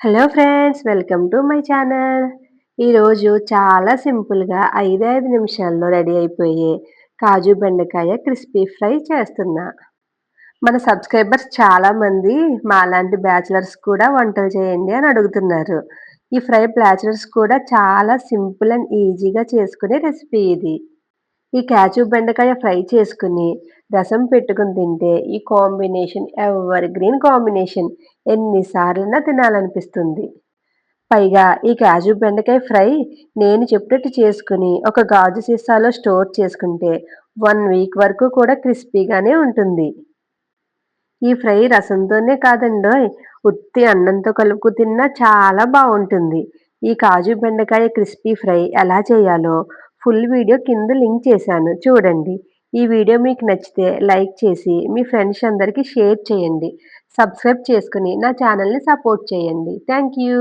Hello friends welcome to my channel ఈరోజు చాలా సింపుల్గా ఐదు ఐదు నిమిషాల్లో రెడీ అయిపోయే కాజు బెండకాయ క్రిస్పీ ఫ్రై చేస్తున్నా. మన సబ్స్క్రైబర్స్ చాలామంది మాలాంటి బ్యాచిలర్స్ కూడా వంటలు చేయండి అని అడుగుతున్నారు. ఈ ఫ్రై బ్యాచిలర్స్ కూడా చాలా సింపుల్ అండ్ ఈజీగా చేసుకునే రెసిపీ ఇది. ఈ కాజు బెండకాయ ఫ్రై చేసుకుని రసం పెట్టుకుని తింటే ఈ కాంబినేషన్ ఎవర్ గ్రీన్ కాంబినేషన్ ఎన్నిసార్లైనా తినాలనిపిస్తుంది. పైగా ఈ కాజు బెండకాయ ఫ్రై నేను చెప్పినట్టు చేసుకుని ఒక గాజు సీసాలో స్టోర్ చేసుకుంటే వన్ వీక్ వరకు కూడా క్రిస్పీగానే ఉంటుంది. ఈ ఫ్రై రసంతోనే కాదండోయ్ ఉత్తి అన్నంతో కలుపుకు తిన్నా చాలా బాగుంటుంది. ఈ కాజు బెండకాయ క్రిస్పీ ఫ్రై ఎలా చేయాలో ఫుల్ వీడియో కింద లింక్ చేశాను. చూడండి. ఈ వీడియో మీకు నచ్చితే లైక్ చేసి మీ ఫ్రెండ్స్ అందరికీ షేర్ చేయండి. సబ్స్క్రైబ్ చేసుకుని నా ఛానల్ని సపోర్ట్ చేయండి. Thank you